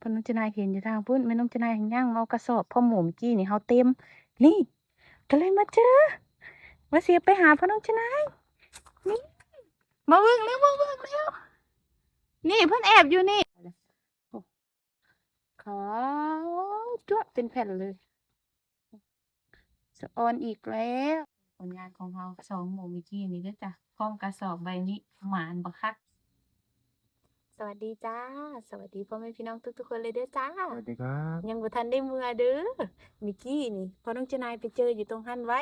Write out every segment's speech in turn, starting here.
พน้องจนายเห็นอยู่ทางพุ่นแม่น้องจนายย่างเอากระสอบพ่อหมูมกี้นี่เฮาเต็ม นี่ ก็เลยมาเจอ มาเสียไปหาพน้องจนายนี่มาเบิ่งเร็วมาเบิ่งเร็วนี่เพิ่อนแอบอยู่นี่โอ้ขาวจ้วเป็นแผ่นเลยสะออนอีกแล้วผลงานของเราสองหมูมื่อกี้นี่ด้อจ้ะพร้อมกระสอบใบนี้หมานบักคัก สวัสดีจ้า สวัสดีพ่อแม่พี่น้องทุก ๆ คนเลยเด้อจ้า สวัสดีครับ ยังบ่ทันได้เมื่อเด้อมิกกี้นี่พอน้องเจนายไปเจออยู่ตรงหันไว้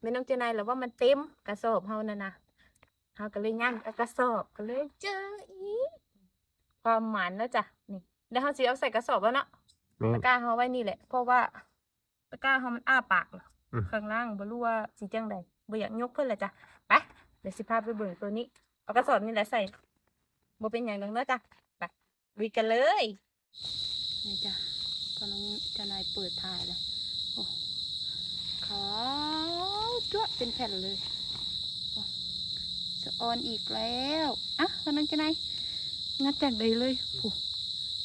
แม่น้องเจนายแล้วว่ามันเต็มกระสอบเฮานั่นนะเฮาก็เลยย่างเอากระสอบก็เลยเจออีกความหมานแล้วจ้ะนี่แล้วเฮาสิเอาใส่กระสอบแล้วเนาะแม่ตะกร้าเฮาไว้นี่แหละ เพราะว่าตะกร้าเฮามันอ้าปากน่ะอืม ข้างล่างบ่รู้ว่าสิจังใดบ่อยากยกเพิ่นละจ้ะไปเดี๋ยวสิพาไปเบิ่งตัวนี้เอากระสอบนี่แหละใส่ บ่เป็นหยังดอกเด้อจ้ะไปลุยกันเลยนี่จ้ะพอน้องเจะนายเปิดถ่ายเลยโอ้ขาวจ้วเป็นแผ่นเลยโอ้สะออนอีกแล้วอะพอน้องเจะนายงัดจากใดเลยผู้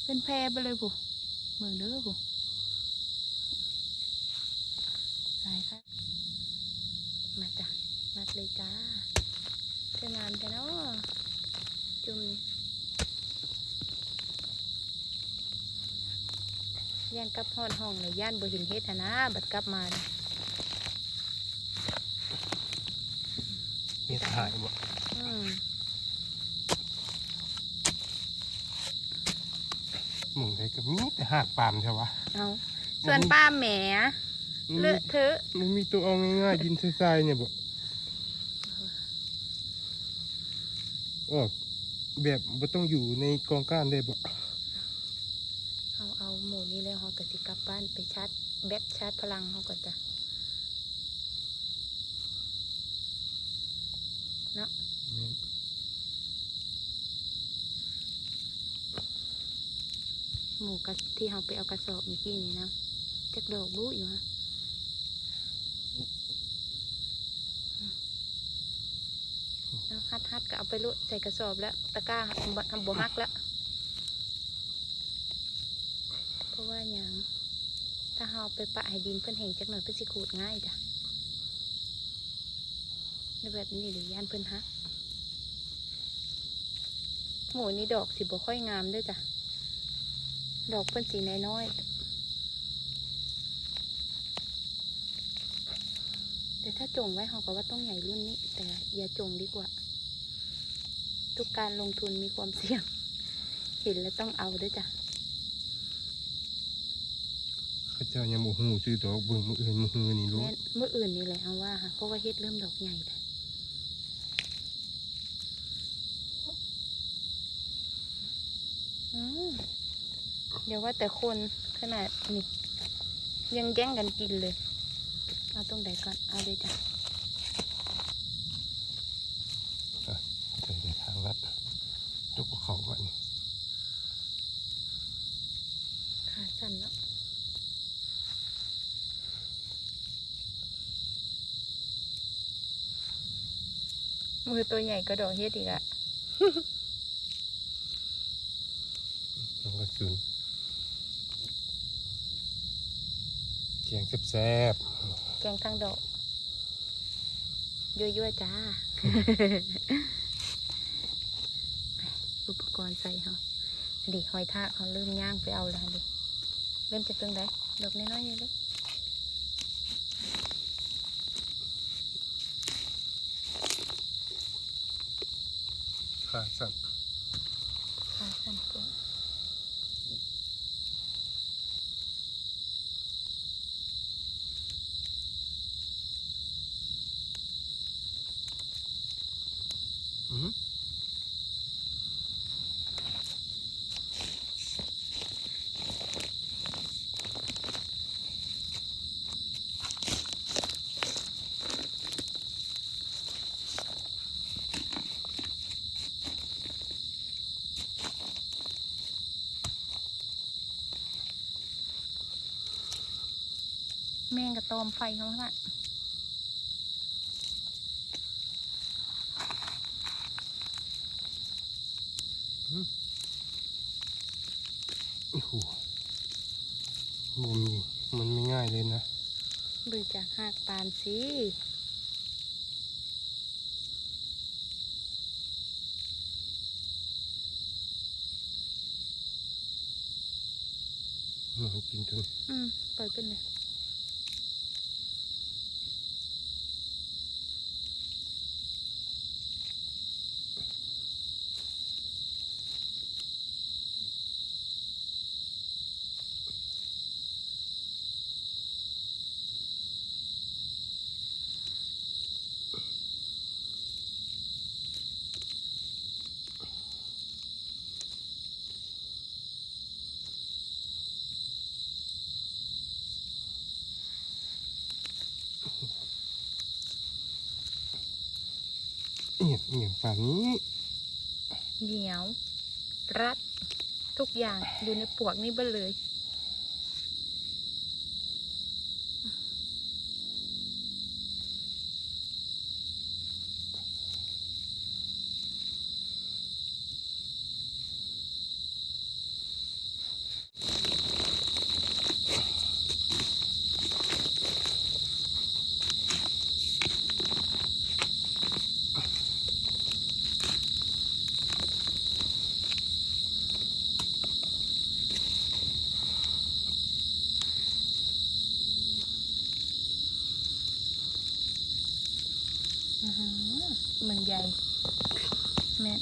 เป็นแพรไปเลยผู้เมืองเด้อผู้ได้ครับมาจ้ะงัดเลยจ้าจะงามแต่เนาะจุ่มนี่ ย่านกลับฮอดห้องเลยย่านบ่เห็นเฮ็ดหั้นนะบัดกลับมานี่เฮ็ดถ่ายบ่อืมหมุงไดก็มีแต่หากปามใช่วะเอาส่วนป้าแหมเลอะเทอะมันมีตัวเอาง่ายๆดินทรายๆเนี่ยบ่ออกแบบบ่ต้องอยู่ในกองก้านได้บ่ เอาเอาหมูนี้แล้วเฮาก็สิกลับบ้านไปชาร์จแบตชาร์จพลังเฮาก่อนจ้ะเนาะแม่นหมูกะที่เฮาไปเอากระสอบเมื่อกี้นี่นะจักดอกบุอยู่ฮะเอาฮัดฮัดก็เอาไปลุใส่กระสอบแล้ว ตะกร้าทำบ่ทำบ่ฮักแล้ว เพ ราะว่าอย่างถ้าเฮาไปปะให้ดินเพิ่อนแห้งจักหน่อยเพิ่นสิขูดง่ายจ้ะในแบบนี้เดี๋ยวย่านเพิ่อนฮักหมูนี่ดอกสิบ่ค่อยงามด้วยจ้ะ ดอกเพิ่อนสีน้อยๆแต่ถ้าจงไว้เขาก็ว่าต้องใหญ่รุ่นนี้ แต่อย่าจงดีกว่า ทุกการลงทุนมีความเสี่ยง เห็นแล้วต้องเอาด้วยจ้ะ ขาเจ้ายังบ่ฮู้ซื้อดอกเบิ่งมื้ออื่นมื้อฮือนี่รู้แม่นเมื่ออื่นนี่แหละเอาว่าค่ะเพราะว่าเฮ็ดเริ่มดอกใหญ่แล้วอืมเดี๋ยวว่าแต่คนขนาดนี่ยังแย่งกันกินเลย เอาตรงไหนก่อน เอาเลยจ้ะ ใส่ในทางลัดยกภูเขาก่อนนี่ ขาสั้นแล้ว มือตัวใหญ่ก็ดอกเฮ็ดอีกอะลงกระสุนแกงแซ่บแกงทั้งดอกยั่วๆจ้าไปอุปกรณ์ใส่เขาอันดิหอยทากเขาเริ่มย่างไปเอาแล้วอันดิเริ่มจากตรงไหนดอกน้อยๆนี่เลย ๆข แมงกระตอมไฟเขาละอือโอ้โหมุมนี้มันไม่ง่ายเลยนะเบิ่งจากหากปานสินอนกินจนอืมปล่อยเป็นเลย เอียงเอียงป่านนี้ เหนียว รัด ทุกอย่างอยู่ในปวกนี่เบ้เลย อือหือมันใหญ่ แม่น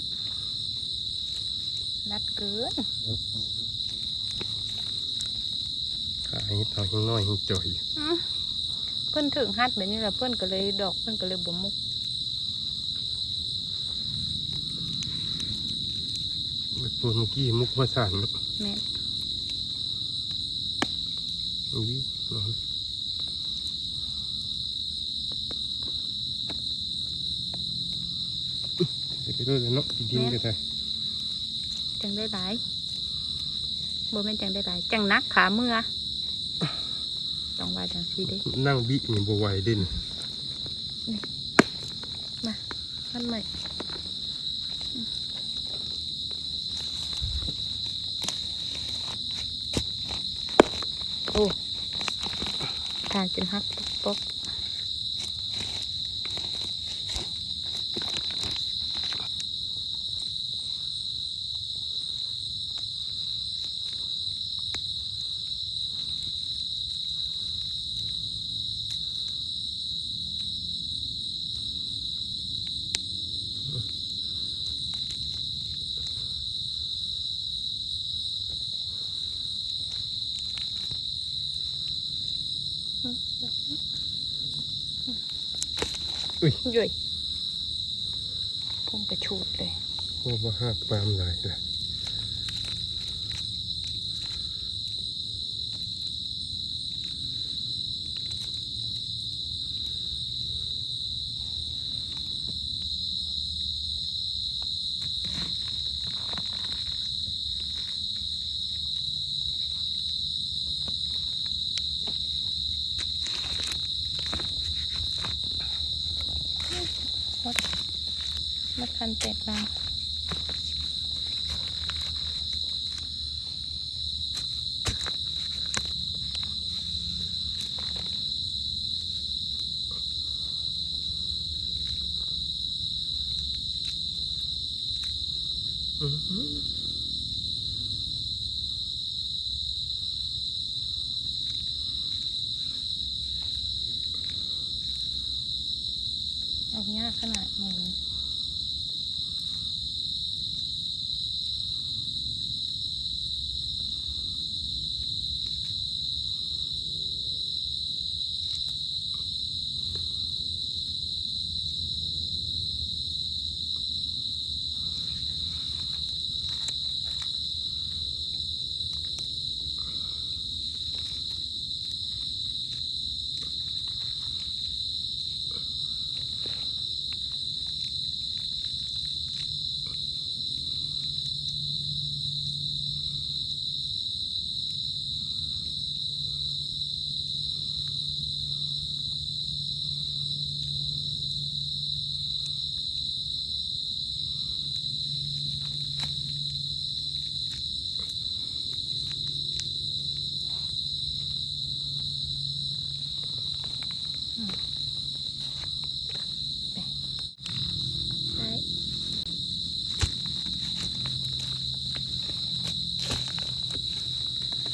รัดเกินขายเท่าหิงน้อยหิงจ่อยอื้อเพิ่นถึงฮัดแบบนี้แหละเพิ่นก็เลยดอกเพิ่นก็เลยบ่มุกเมื่อกี้มุกประสานเนอะแม่นอุ้ยนอนเดี๋ยวไปด้วยเลยเนาะกินดินก็ได้ จังได้หลายบ่แม่นจังได้หลายจังนักขาเมื่อต้องว่าจังซี่เด้นั่งบินี่บไหวเด่นมันใหม่โอ้ทานจนฮักปอก ย่อยพุ่งกระชูดเลยโอ้มาหักปามหลายละ มาคันแตกลางอื้อหือเอายากขนาดนี้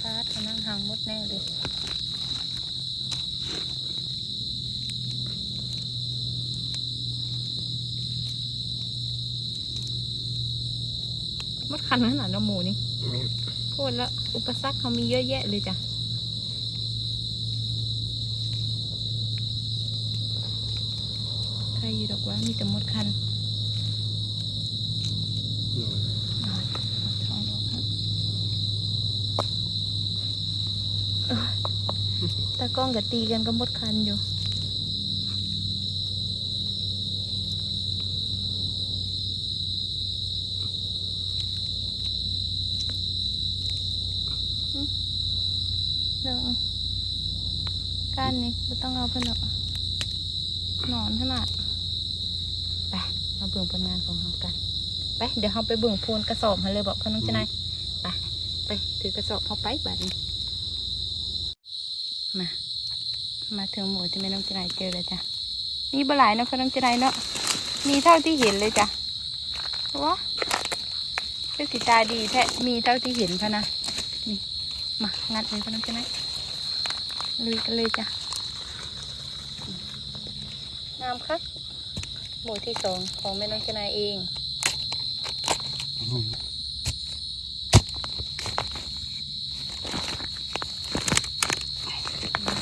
พาดนั่งทางมุดแน่เลยมัดคันขนาดน้ำหมูนี่พูดแล้ว อุปสรรคเขามีเยอะแยะเลยจ้ะ ครอยู่ดอกว่ามีแต่มดคันนอยช่อดรับเอ้ยตากล้องกับตีกันก็มดคันอยู่เดี๋ยวก้านนี่ไม่ต้องเอาเพื่อนหรอกนอนขนาด ไปมาเบิ่งผลงานของเรากัน ไป เดี๋ยวเราไปเบิ่งโพนกระสอบมาเลยบอกพ่อน้องจะนายไปไปถือกระสอบเขาไปแบบนี้มา มาถึงหมูที่แม่น้องจะนายเจอแล้วจ้ะมีบหลายเนาะพ่อน้องจะนายเนาะมีเท่าที่เห็นเลยจ้ะว้าเป็นสีตาดีแท้มีเท่าที่เห็นพะนะนี่มางัดเลยพ่อน้องจะนายลุยกันเลยจ้ะงามครับ หมู่ที่สองของแม่น้องชนายเองอืม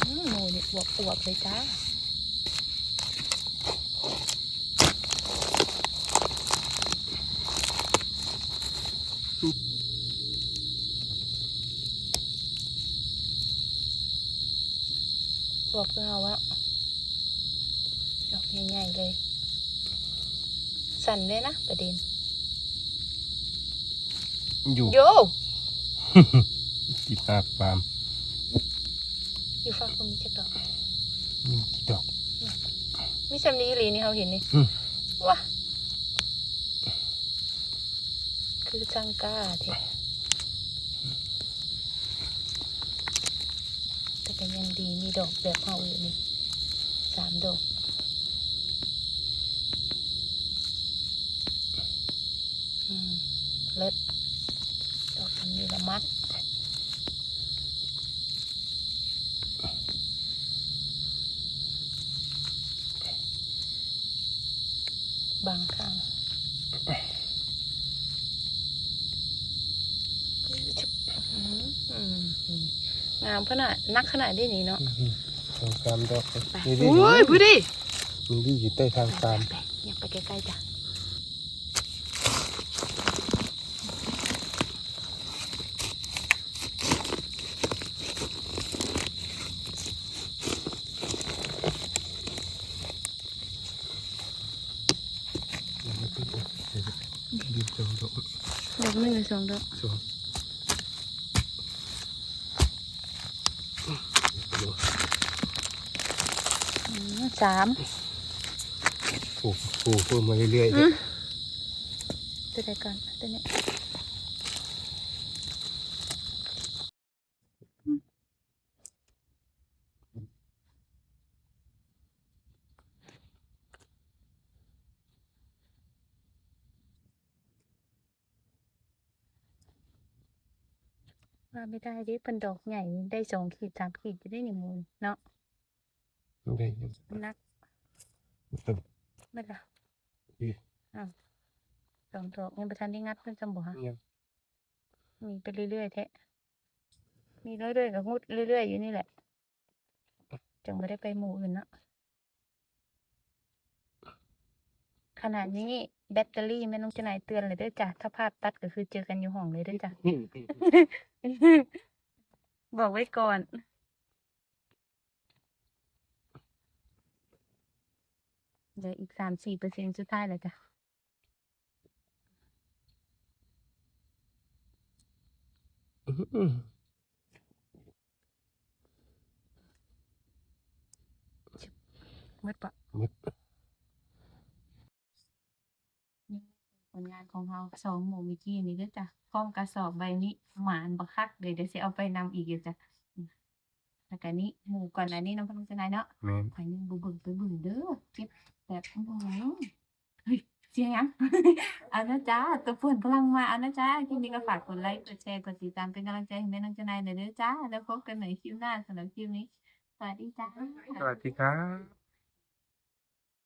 อืมหมูเนี่ยอวบอวบๆเลยจ้าอวบคือเอาวะดอกใหญ่ๆเลย สั่นเลยนะประเด็นอยู่โยติดตาปาล์มอยู่ฟ้าคุณมีจักดอกมีกี่ดอก มีสำนีอีหลีนี่เขาเห็นนี่อืมว้าคือจังก้าเทแต่ก็ยังดีมีดอกแบบเขาอยู่นี่สามดอกอืม เลิศดอกทำนี้ละมัดบางข้างอืมอืมอืมงามขนาดนักขนาดนี้นี่เนาะอืมสองสามดอกไปนี่ดิอุ้ยพูดดิมีที่อยู่ใต้ทางปาล์มไปๆอยากไปใกล้ๆจ้ะดีสองดอก ดอกหนึ่งหรือสองดอกสองอืมสามปลูกปลูกเพิ่มมาเรื่อยๆอืเนี่ยมตัวใดก่อนตัวนี้ ว่าไม่ได้ดิเป็นดอกใหญ่ได้สองขีดสามขีดจะได้หนึ่งมูลเนาะได้นักแต่ไม่ละดีอ้าวสองดอกยังประทานได้งัดเพิ่นจำบ่ฮะยังมีไปเรื่อยๆแท้มีเรื่อยๆกับงดเรื่อยๆอยู่นี่แหละจังไม่ได้ไปหมู่อื่นเนาะขนาดนี้ แบตเตอรี่ไม่ต้องจะไหนายเตือนเลยเด้วยจ้ะถ้าภาพตัดก็คือเจอกันอยู่ห้องเลยเด้วยจ้ะ บอกไว้ก่อน เดี๋ยวอีกสามสี่เปอร์เซ็นต์สุดท้ายแล้วจ้ะอืมมืดปะมืด นี่ผ ลงานของเราสองหมูมิกี้นี่เด้วยจ้ะพร้อมกระสอบใบนี้หมานบักคักเดี๋ยวเดี๋ยวสิเอาไปนำอีกอยู่จ้ะนี่แล้วก็นี้หมูก่อนอันนี้น้องพนุจะนายเนาะแม่นข่อยนึงบุเบิ่งไปเบิ่งเด้อเก็บแบบอื้อหือเฮ้ยเสียงยัง เอานะจ๊ะตัวป่วนกำลังมาเอานะจ๊ะคลิปนี้ก็ฝากกดไลค์กดแชร์กดติดตามเป็นกำลังใจให้แม่น้องเจนายหน่อยเด้อจ้าแล้วพบกันใหม่คลิปหน้าสำหรับคลิปนี้สวัสดีจ้า สวัสดีครับ